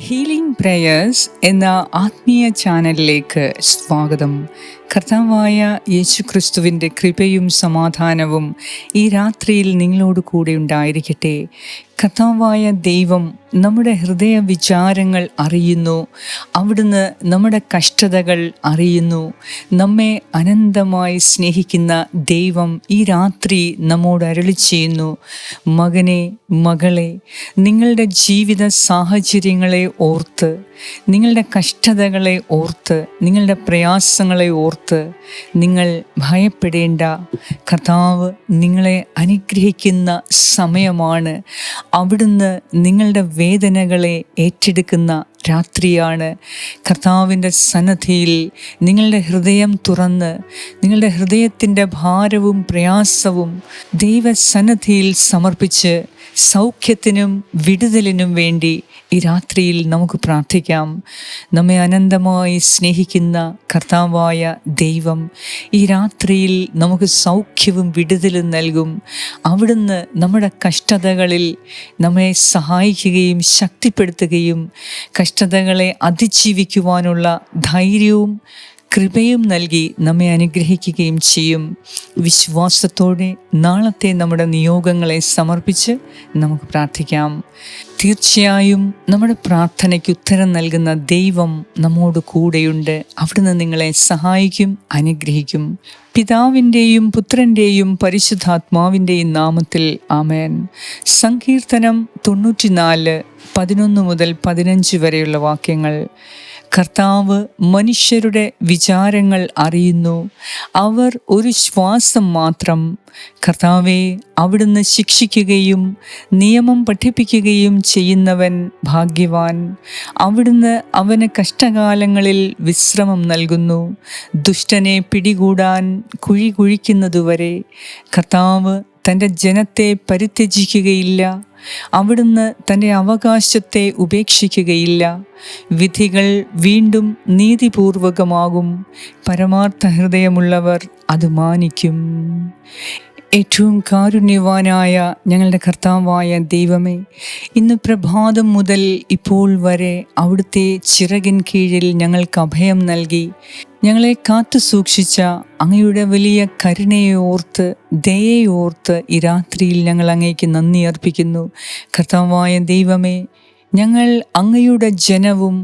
Healing prayers എന്ന ആത്മീയ ചാനലിലേക്ക് സ്വാഗതം. കർത്താവായ യേശു ക്രിസ്തുവിന്റെ കൃപയും സമാധാനവും ഈ രാത്രിയിൽ നിങ്ങളോട് കൂടെ ഉണ്ടായിരിക്കട്ടെ. കർത്താവായ ദൈവം നമ്മുടെ ഹൃദയ വിചാരങ്ങൾ അറിയുന്നു. അവിടുന്ന് നമ്മുടെ കഷ്ടതകൾ അറിയുന്നു. നമ്മെ അനന്തമായി സ്നേഹിക്കുന്ന ദൈവം ഈ രാത്രി നമ്മോട് അരളി ചെയ്യുന്നു. മകനെ മകളെ നിങ്ങളുടെ ജീവിത സാഹചര്യങ്ങളെ ഓർത്ത് നിങ്ങളുടെ കഷ്ടതകളെ ഓർത്ത് നിങ്ങളുടെ പ്രയാസങ്ങളെ ഓർത്ത് നിങ്ങൾ ഭയപ്പെടേണ്ട. കർത്താവ് നിങ്ങളെ അനുഗ്രഹിക്കുന്ന സമയമാണ്. അവിടുന്ന് നിങ്ങളുടെ വേദനകളെ ഏറ്റെടുക്കുന്ന രാത്രിയാണ്. കർത്താവിന്റെ സന്നദ്ധിയിൽ നിങ്ങളുടെ ഹൃദയം തുറന്ന് നിങ്ങളുടെ ഹൃദയത്തിന്റെ ഭാരവും പ്രയാസവും ദൈവസന്നദ്ധിയിൽ സമർപ്പിച്ച് സൗഖ്യത്തിനും വിടുതലിനും വേണ്ടി ഈ രാത്രിയിൽ നമുക്ക് പ്രാർത്ഥിക്കാം. നമ്മെ അനന്തമായി സ്നേഹിക്കുന്ന കർത്താവായ ദൈവം ഈ രാത്രിയിൽ നമുക്ക് സൗഖ്യവും വിടുതലും നൽകും. അവിടുന്ന് നമ്മുടെ കഷ്ടതകളിൽ നമ്മെ സഹായിക്കുകയും ശക്തിപ്പെടുത്തുകയും കഷ്ടതകളെ അതിജീവിക്കുവാനുള്ള ധൈര്യവും കൃപയും നൽകി നമ്മെ അനുഗ്രഹിക്കുകയും ചെയ്യും. വിശ്വാസത്തോടെ നാളത്തെ നമ്മുടെ നിയോഗങ്ങളെ സമർപ്പിച്ച് നമുക്ക് പ്രാർത്ഥിക്കാം. തീർച്ചയായും നമ്മുടെ പ്രാർത്ഥനയ്ക്ക് ഉത്തരം നൽകുന്ന ദൈവം നമ്മോട് കൂടെയുണ്ട്. അവിടുന്ന് നിങ്ങളെ സഹായിക്കും അനുഗ്രഹിക്കും. പിതാവിന്റെയും പുത്രന്റെയും പരിശുദ്ധാത്മാവിന്റെയും നാമത്തിൽ ആമേൻ. സങ്കീർത്തനം തൊണ്ണൂറ്റിനാല് പതിനൊന്ന് മുതൽ പതിനഞ്ച് വരെയുള്ള വാക്യങ്ങൾ. കർത്താവ് മനുഷ്യരുടെ വിചാരങ്ങൾ അറിയുന്നു. അവർ ഒരു ശ്വാസം മാത്രം കർത്താവെ അവിടുന്ന് ശിക്ഷിക്കുകയും നിയമം പഠിപ്പിക്കുകയും ചെയ്യുന്നവൻ ഭാഗ്യവാൻ. അവിടുന്ന് അവന് കഷ്ടകാലങ്ങളിൽ വിശ്രമം നൽകുന്നു. ദുഷ്ടനെ പിടികൂടാൻ കുഴി കുഴിക്കുന്നതുവരെ കർത്താവ് തന്റെ ജനത്തെ പരിത്യജിക്കുകയില്ല. അവിടുന്ന് തന്റെ അവകാശത്തെ ഉപേക്ഷിക്കുകയില്ല. വിധികൾ വീണ്ടും നീതിപൂർവകമാകും. പരമാർത്ഥ ഹൃദയമുള്ളവർ അത് മാനിക്കും. ഏറ്റവും കാരുണ്യവാനായ ഞങ്ങളുടെ കർത്താവായ ദൈവമേ ഇന്ന് പ്രഭാതം മുതൽ ഇപ്പോൾ വരെ അവിടുത്തെ ചിറകിൻ കീഴിൽ ഞങ്ങൾക്ക് അഭയം നൽകി. ഞങ്ങളെ കാത്തു സൂക്ഷിച്ച അങ്ങയുടെ വലിയ കരുണയെ ഓർത്ത് ദയയോർത്ത് ഈ രാത്രിയിൽ ഞങ്ങൾ അങ്ങേക്ക് നന്ദി അർപ്പിക്കുന്നു. കർത്താവായ ദൈവമേ ഞങ്ങൾ അങ്ങയുടെ ജനവും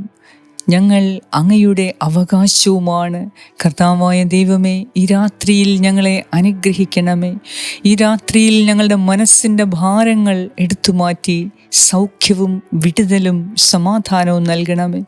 ഞങ്ങൾ അങ്ങയുടെ അവകാശവുമാണ്. കർത്താവായ ദൈവമേ ഈ രാത്രിയിൽ ഞങ്ങളെ അനുഗ്രഹിക്കണമേ. ഈ രാത്രിയിൽ ഞങ്ങളുടെ മനസ്സിന്റെ ഭാരങ്ങൾ എടുത്തു മാറ്റി സൗഖ്യവും വിടുതലും സമാധാനവും നൽകണമേ.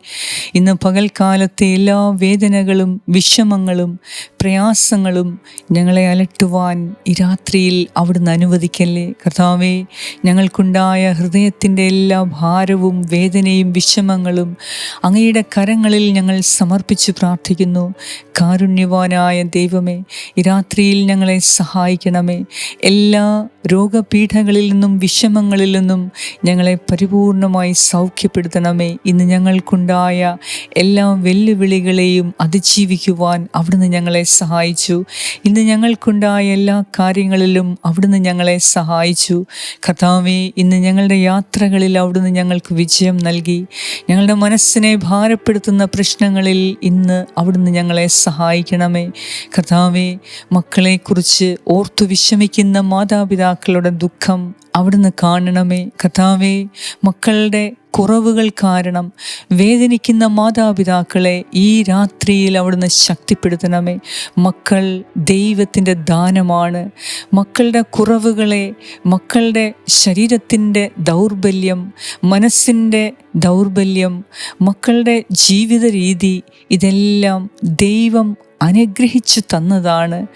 ഇന്ന് പകൽക്കാലത്തെ എല്ലാ വേദനകളും വിഷമങ്ങളും പ്രയാസങ്ങളും ഞങ്ങളെ അലട്ടുവാൻ ഈ രാത്രിയിൽ അവിടുന്ന് അനുവദിക്കല്ലേ? കർത്താവേ ഞങ്ങൾക്കുണ്ടായ ഹൃദയത്തിന്റെ എല്ലാ ഭാരവും വേദനയും വിഷമങ്ങളും അങ്ങയുടെ കരങ്ങളിൽ ഞങ്ങൾ സമർപ്പിച്ച് പ്രാർത്ഥിക്കുന്നു. കാരുണ്യവാനായ ദൈവമേ രാത്രിയിൽ ഞങ്ങളെ സഹായിക്കണമേ. എല്ലാ രോഗപീഠകളിൽ നിന്നും വിഷമങ്ങളിൽ നിന്നും ഞങ്ങളെ പരിപൂർണമായി സൗഖ്യപ്പെടുത്തണമേ. ഇന്ന് ഞങ്ങൾക്കുണ്ടായ എല്ലാ വെല്ലുവിളികളെയും അതിജീവിക്കുവാൻ അവിടുന്ന് ഞങ്ങളെ സഹായിച്ചു. ഇന്ന് ഞങ്ങൾക്കുണ്ടായ എല്ലാ കാര്യങ്ങളിലും അവിടുന്ന് ഞങ്ങളെ സഹായിച്ചു. കർത്താവേ ഇന്ന് ഞങ്ങളുടെ യാത്രകളിൽ അവിടുന്ന് ഞങ്ങൾക്ക് വിജയം നൽകി. ഞങ്ങളുടെ മനസ്സിനെ ഭാരപ്പെടുത്തുന്ന പ്രശ്നങ്ങളിൽ ഇന്ന് അവിടുന്ന് ഞങ്ങളെ സഹായിക്കണമേ. കർത്താവെ മക്കളെക്കുറിച്ച് ഓർത്തു വിഷമിക്കുന്ന മാതാപിതാക്കളുടെ ദുഃഖം അവിടുന്ന് കാണണമേ. കഥാവേ മക്കളുടെ കുറവുകൾ കാരണം വേദനിക്കുന്ന മാതാപിതാക്കളെ ഈ രാത്രിയിൽ അവിടുന്ന് ശക്തിപ്പെടുത്തണമേ. മക്കൾ ദൈവത്തിന്റെ ദാനമാണ്. മക്കളുടെ കുറവുകളെ മക്കളുടെ ശരീരത്തിന്റെ ദൗർബല്യം മനസ്സിന്റെ ദൗർബല്യം മക്കളുടെ ജീവിത രീതി ഇതെല്ലാം ദൈവം അനുഗ്രഹിച്ചു തന്നതാണ്.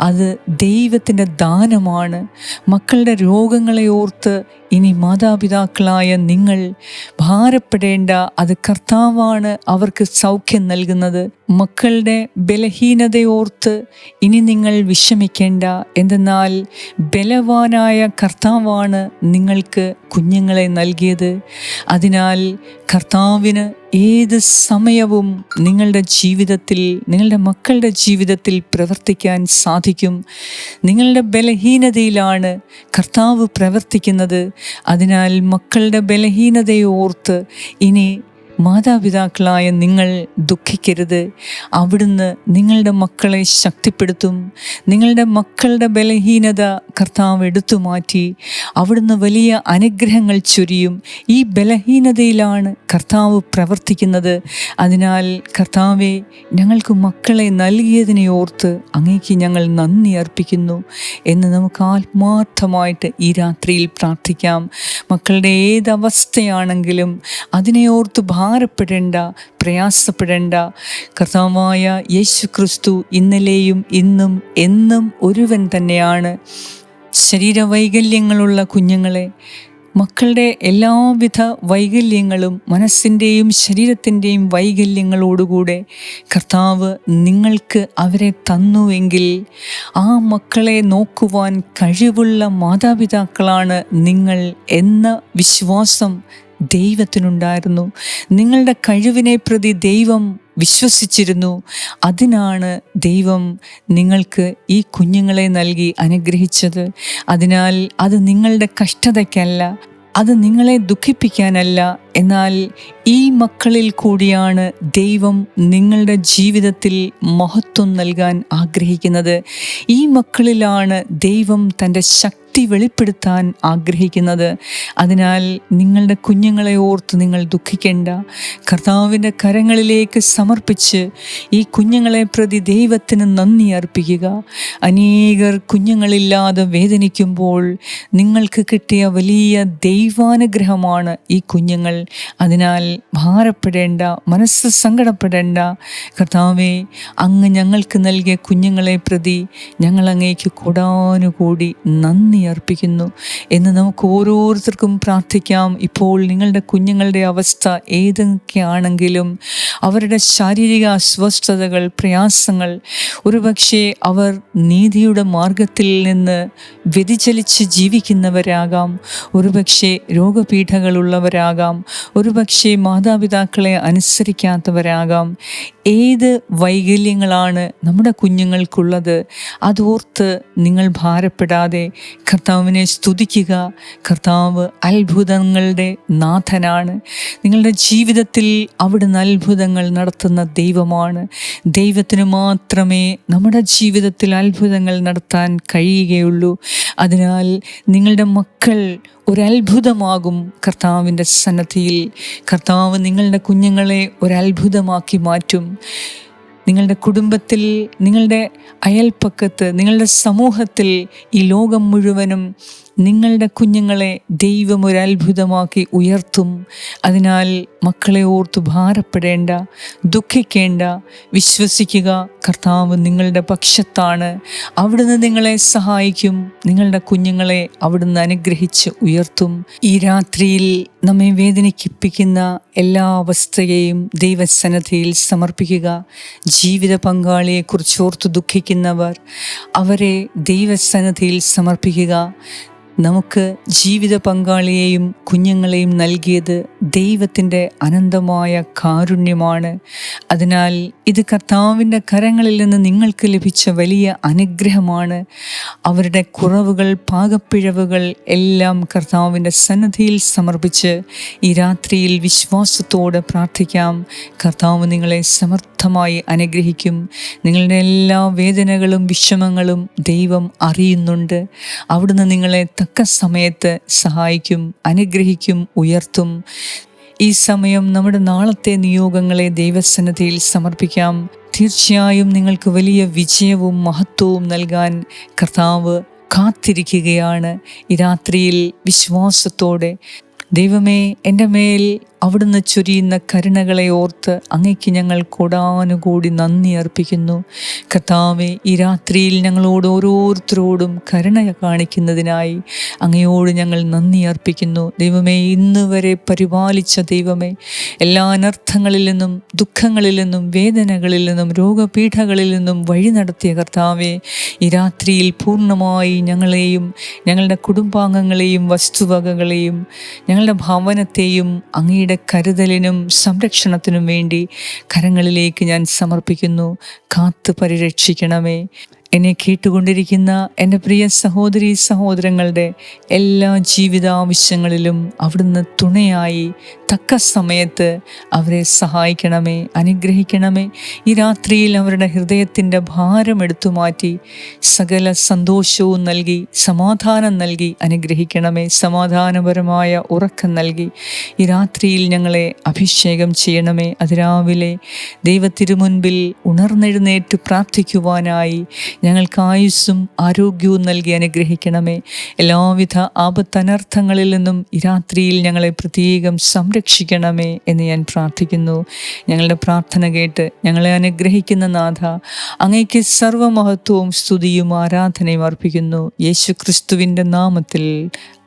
അത് ദൈവത്തിന്റെ ദാനമാണ്. മക്കളുടെ രോഗങ്ങളെ ഓർത്ത് ഇനി മാതാപിതാക്കളായ നിങ്ങൾ ഭാരപ്പെടേണ്ട അത് കർത്താവാണ് അവർക്ക് സൗഖ്യം നൽകുന്നത്. മക്കളുടെ ബലഹീനതയോർത്ത് ഇനി നിങ്ങൾ വിഷമിക്കേണ്ട. എന്തെന്നാൽ ബലവാനായ കർത്താവാണ് നിങ്ങൾക്ക് കുഞ്ഞുങ്ങളെ നൽകിയത്. അതിനാൽ കർത്താവിന് ഏത് സമയവും നിങ്ങളുടെ ജീവിതത്തിൽ നിങ്ങളുടെ മക്കളുടെ ജീവിതത്തിൽ പ്രവർത്തിക്കാൻ സാധിക്കും. നിങ്ങളുടെ ബലഹീനതയിലാണ് കർത്താവ് പ്രവർത്തിക്കുന്നത്. അതിനാൽ മക്കളുടെ ബലഹീനതയെ ഓർത്ത് ഇനി മാതാപിതാക്കളായ നിങ്ങൾ ദുഃഖിക്കരുത്. അവിടുന്ന് നിങ്ങളുടെ മക്കളെ ശക്തിപ്പെടുത്തും. നിങ്ങളുടെ മക്കളുടെ ബലഹീനത കർത്താവ് എടുത്തു മാറ്റി. അവിടുന്ന് വലിയ അനുഗ്രഹങ്ങൾ ചൊരിയും. ഈ ബലഹീനതയിലാണ് കർത്താവ് പ്രവർത്തിക്കുന്നത്. അതിനാൽ കർത്താവെ ഞങ്ങൾക്ക് മക്കളെ നൽകിയതിനെ ഓർത്ത് അങ്ങേക്ക് ഞങ്ങൾ നന്ദി അർപ്പിക്കുന്നു എന്ന് നമുക്ക് ആത്മാർത്ഥമായിട്ട് ഈ രാത്രിയിൽ പ്രാർത്ഥിക്കാം. മക്കളുടെ ഏതവസ്ഥയാണെങ്കിലും അതിനെ ഓർത്ത് ഭാരപ്പെടേണ്ട പ്രയാസപ്പെടേണ്ട. കർത്താവായ യേശു ക്രിസ്തു ഇന്നലെയും ഇന്നും എന്നും ഒരുവൻ തന്നെയാണ്. ശരീരവൈകല്യങ്ങളുള്ള കുഞ്ഞുങ്ങളെ മക്കളുടെ എല്ലാവിധ വൈകല്യങ്ങളും മനസ്സിന്റെയും ശരീരത്തിന്റെയും വൈകല്യങ്ങളോടുകൂടെ കർത്താവ് നിങ്ങൾക്ക് അവരെ തന്നുവെങ്കിൽ ആ മക്കളെ നോക്കുവാൻ കഴിവുള്ള മാതാപിതാക്കളാണ് നിങ്ങൾ എന്ന വിശ്വാസം ദൈവത്തിനുണ്ടായിരുന്നു. നിങ്ങളുടെ കഴിവിനെ പ്രതി ദൈവം വിശ്വസിച്ചിരുന്നു. അതിനാണ് ദൈവം നിങ്ങൾക്ക് ഈ കുഞ്ഞുങ്ങളെ നൽകി അനുഗ്രഹിച്ചത്. അതിനാൽ അത് നിങ്ങളുടെ കഷ്ടതയ്ക്കല്ല അത് നിങ്ങളെ ദുഃഖിപ്പിക്കാനല്ല എന്നാൽ ഈ മക്കളിൽ കൂടിയാണ് ദൈവം നിങ്ങളുടെ ജീവിതത്തിൽ മഹത്വം നൽകാൻ ആഗ്രഹിക്കുന്നത്. ഈ മക്കളിലാണ് ദൈവം തന്റെ ശക്തി വെളിപ്പെടുത്താൻ ആഗ്രഹിക്കുന്നത്. അതിനാൽ നിങ്ങളുടെ കുഞ്ഞുങ്ങളെ ഓർത്ത് നിങ്ങൾ ദുഃഖിക്കേണ്ട. കർത്താവിന്റെ കരങ്ങളിലേക്ക് സമർപ്പിച്ച് ഈ കുഞ്ഞുങ്ങളെ പ്രതി ദൈവത്തിന് നന്ദി അർപ്പിക്കുക. അനേകർ കുഞ്ഞുങ്ങളില്ലാതെ വേദനിക്കുമ്പോൾ നിങ്ങൾക്ക് കിട്ടിയ വലിയ ദൈവാനുഗ്രഹമാണ് ഈ കുഞ്ഞുങ്ങൾ. അതിനാൽ ഭാരപ്പെടേണ്ട മനസ്സ് സങ്കടപ്പെടേണ്ട. കർത്താവേ അങ്ങ് ഞങ്ങൾക്ക് നൽകിയ കുഞ്ഞുങ്ങളെ പ്രതി ഞങ്ങൾ അങ്ങേക്ക് കൂടാനുകൂടി നന്ദി അർപ്പിക്കുന്നു. എന്ന് നമുക്ക് ഓരോരുത്തർക്കും പ്രാർത്ഥിക്കാം. ഇപ്പോൾ നിങ്ങളുടെ കുഞ്ഞുങ്ങളുടെ അവസ്ഥ ഏതൊക്കെയാണെങ്കിലും അവരുടെ ശാരീരിക അസ്വസ്ഥതകൾ പ്രയാസങ്ങൾ ഒരുപക്ഷെ അവർ നീതിയുടെ മാർഗത്തിൽ നിന്ന് വ്യതിചലിച്ച് ജീവിക്കുന്നവരാകാം. ഒരുപക്ഷെ രോഗപീഠകളുള്ളവരാകാം. ഒരുപക്ഷെ മാതാപിതാക്കളെ അനുസരിക്കാത്തവരാകാം. ഏത് വൈകല്യങ്ങളാണ് നമ്മുടെ കുഞ്ഞുങ്ങൾക്കുള്ളത്? അതോർത്ത് നിങ്ങൾ ഭാരപ്പെടാതെ കർത്താവിനെ സ്തുതിക്കുക. കർത്താവ് അത്ഭുതങ്ങളുടെ നാഥനാണ്. നിങ്ങളുടെ ജീവിതത്തിൽ അവിടുന്ന് അത്ഭുതങ്ങൾ നടത്തുന്ന ദൈവമാണ്. ദൈവത്തിന് മാത്രമേ നമ്മുടെ ജീവിതത്തിൽ അത്ഭുതങ്ങൾ നടത്താൻ കഴിയുകയുള്ളൂ. അതിനാൽ നിങ്ങളുടെ മക്കൾ ഒരത്ഭുതമാകും കർത്താവിന്റെ സന്നദ്ധിയിൽ. കർത്താവ് നിങ്ങളുടെ കുഞ്ഞുങ്ങളെ ഒരത്ഭുതമാക്കി മാറ്റും. നിങ്ങളുടെ കുടുംബത്തിൽ നിങ്ങളുടെ അയൽപ്പക്കത്ത് നിങ്ങളുടെ സമൂഹത്തിൽ ഈ ലോകം മുഴുവനും നിങ്ങളുടെ കുഞ്ഞുങ്ങളെ ദൈവം ഒരു അത്ഭുതമാക്കി ഉയർത്തും. അതിനാൽ മക്കളെ ഓർത്തു ഭാരപ്പെടേണ്ട ദുഃഖിക്കേണ്ട വിശ്വസിക്കുക കർത്താവ് നിങ്ങളുടെ പക്ഷത്താണ്. അവിടുന്ന് നിങ്ങളെ സഹായിക്കും. നിങ്ങളുടെ കുഞ്ഞുങ്ങളെ അവിടുന്ന് അനുഗ്രഹിച്ച് ഉയർത്തും. ഈ രാത്രിയിൽ നമ്മെ വേദനിക്കിപ്പിക്കുന്ന എല്ലാ അവസ്ഥയെയും ദൈവസന്നദ്ധിയിൽ സമർപ്പിക്കുക. ജീവിത പങ്കാളിയെക്കുറിച്ച് ഓർത്ത് ദുഃഖിക്കുന്നവർ അവരെ ദൈവസന്നദ്ധിയിൽ സമർപ്പിക്കുക. നമുക്ക് ജീവിത പങ്കാളിയെയും കുഞ്ഞുങ്ങളെയും നൽകിയത് ദൈവത്തിന്റെ അനന്തമായ കാരുണ്യമാണ്. അതിനാൽ ഇത് കർത്താവിന്റെ കരങ്ങളിൽ നിന്ന് നിങ്ങൾക്ക് ലഭിച്ച വലിയ അനുഗ്രഹമാണ്. അവരുടെ കുറവുകൾ പാകപ്പിഴവുകൾ എല്ലാം കർത്താവിന്റെ സന്നദ്ധിയിൽ സമർപ്പിച്ച് ഈ രാത്രിയിൽ വിശ്വാസത്തോടെ പ്രാർത്ഥിക്കാം. കർത്താവ് നിങ്ങളെ സമർത്ഥമായി അനുഗ്രഹിക്കും. നിങ്ങളുടെ എല്ലാ വേദനകളും വിഷമങ്ങളും ദൈവം അറിയുന്നുണ്ട്. അവിടുന്ന് നിങ്ങളെ തക്ക സമയത്ത് സഹായിക്കും അനുഗ്രഹിക്കും ഉയർത്തും. ഈ സമയം നമ്മുടെ നാളത്തെ നിയോഗങ്ങളെ ദൈവസന്നദ്ധിയിൽ സമർപ്പിക്കാം. തീർച്ചയായും നിങ്ങൾക്ക് വലിയ വിജയവും മഹത്വവും നൽകാൻ കർത്താവ് കാത്തിരിക്കുകയാണ്. ഈ രാത്രിയിൽ വിശ്വാസത്തോടെ ദൈവമേ എന്റെ മേൽ അവിടുന്ന് ചൊരിയുന്ന കരുണകളെ ഓർത്ത് അങ്ങയ്ക്ക് ഞങ്ങൾ കൂടാനുകൂടി നന്ദി അർപ്പിക്കുന്നു. കർത്താവെ ഈ രാത്രിയിൽ ഞങ്ങളോട് ഓരോരുത്തരോടും കരുണ കാണിക്കുന്നതിനായി അങ്ങയോട് ഞങ്ങൾ നന്ദി അർപ്പിക്കുന്നു. ദൈവമേ ഇന്ന് വരെ പരിപാലിച്ച ദൈവമേ എല്ലാ അനർത്ഥങ്ങളിൽ നിന്നും ദുഃഖങ്ങളിൽ നിന്നും വേദനകളിൽ നിന്നും രോഗപീഠകളിൽ നിന്നും വഴി നടത്തിയ കർത്താവെ ഈ രാത്രിയിൽ പൂർണമായി ഞങ്ങളെയും ഞങ്ങളുടെ കുടുംബാംഗങ്ങളെയും വസ്തുവകകളെയും ഞങ്ങളുടെ ഭവനത്തെയും അങ്ങയുടെ കരുതലിനും സംരക്ഷണത്തിനും വേണ്ടി കരങ്ങളിലേക്ക് ഞാൻ സമർപ്പിക്കുന്നു. കാത്തു പരിരക്ഷിക്കണമേ എന്നെ കേട്ടുകൊണ്ടിരിക്കുന്ന എന്റെ പ്രിയ സഹോദരി സഹോദരങ്ങളുടെ എല്ലാ ജീവിതാവശ്യങ്ങളിലും അവിടുന്ന് തുണയായി തക്ക സമയത്ത് അവരെ സഹായിക്കണമേ അനുഗ്രഹിക്കണമേ. ഈ രാത്രിയിൽ അവരുടെ ഹൃദയത്തിന്റെ ഭാരം എടുത്തു മാറ്റി സകല സന്തോഷവും നൽകി സമാധാനം നൽകി അനുഗ്രഹിക്കണമേ. സമാധാനപരമായ ഉറക്കം നൽകി ഈ രാത്രിയിൽ ഞങ്ങളെ അഭിഷേകം ചെയ്യണമേ. അതിരാവിലെ ദൈവത്തിരുമുൻപിൽ ഉണർന്നെഴുന്നേറ്റ് പ്രാർത്ഥിക്കുവാനായി ഞങ്ങൾക്ക് ആയുസ്സും ആരോഗ്യവും നൽകി അനുഗ്രഹിക്കണമേ. എല്ലാവിധ ആപത്തനർത്ഥങ്ങളിൽ നിന്നും ഈ രാത്രിയിൽ ഞങ്ങളെ പ്രത്യേകം സംരക്ഷിക്കണമേ എന്ന് ഞാൻ പ്രാർത്ഥിക്കുന്നു. ഞങ്ങളുടെ പ്രാർത്ഥന കേട്ട് ഞങ്ങളെ അനുഗ്രഹിക്കുന്ന നാഥ അങ്ങയ്ക്ക് സർവമഹത്വവും സ്തുതിയും ആരാധനയും അർപ്പിക്കുന്നു. യേശു ക്രിസ്തുവിന്റെ നാമത്തിൽ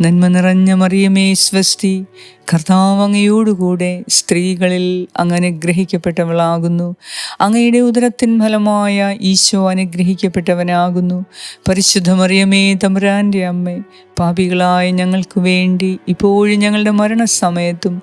നന്മ നിറഞ്ഞ മറിയമേ സ്വസ്തി. കർത്താവ് അങ്ങയോടുകൂടെ സ്ത്രീകളിൽ അങ്ങനെ ഗ്രഹിക്കപ്പെട്ടവളാകുന്നു. അങ്ങയുടെ ഉദരത്തിൻ ഫലമായ ഈശോ അനുഗ്രഹിക്കപ്പെട്ടവനാകുന്നു. പരിശുദ്ധ മറിയമേ തമ്പുരാന്റെ അമ്മേ പാപികളായ ഞങ്ങൾക്ക് വേണ്ടി ഇപ്പോഴും ഞങ്ങളുടെ മരണസമയത്തും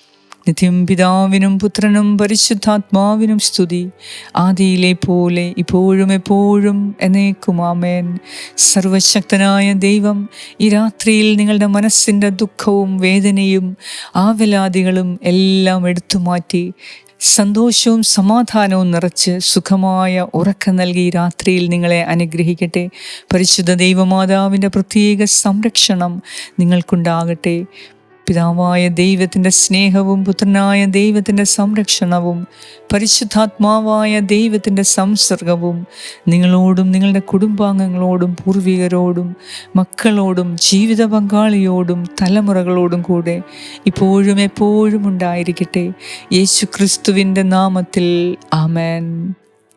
നിത്യം പിതാവിനും പുത്രനും പരിശുദ്ധാത്മാവിനും സ്തുതി. ആദിയിലെ പോലെ ഇപ്പോഴും എപ്പോഴും എന്നേക്കും ആമേൻ. സർവശക്തനായ ദൈവം ഈ രാത്രിയിൽ നിങ്ങളുടെ മനസ്സിന്റെ ദുഃഖവും വേദനയും ആവലാദികളും എല്ലാം എടുത്തു മാറ്റി സന്തോഷവും സമാധാനവും നിറച്ച് സുഖമായ ഉറക്കം നൽകി രാത്രിയിൽ നിങ്ങളെ അനുഗ്രഹിക്കട്ടെ. പരിശുദ്ധ ദൈവമാതാവിന്റെ പ്രത്യേക സംരക്ഷണം നിങ്ങൾക്കുണ്ടാകട്ടെ. പിതാവായ ദൈവത്തിന്റെ സ്നേഹവും പുത്രനായ ദൈവത്തിന്റെ സംരക്ഷണവും പരിശുദ്ധാത്മാവായ ദൈവത്തിന്റെ സംസർഗവും നിങ്ങളോടും നിങ്ങളുടെ കുടുംബാംഗങ്ങളോടും പൂർവികരോടും മക്കളോടും ജീവിത പങ്കാളിയോടും തലമുറകളോടും കൂടെ ഇപ്പോഴും എപ്പോഴും ഉണ്ടായിരിക്കട്ടെ. യേശു ക്രിസ്തുവിന്റെ നാമത്തിൽ ആമേൻ.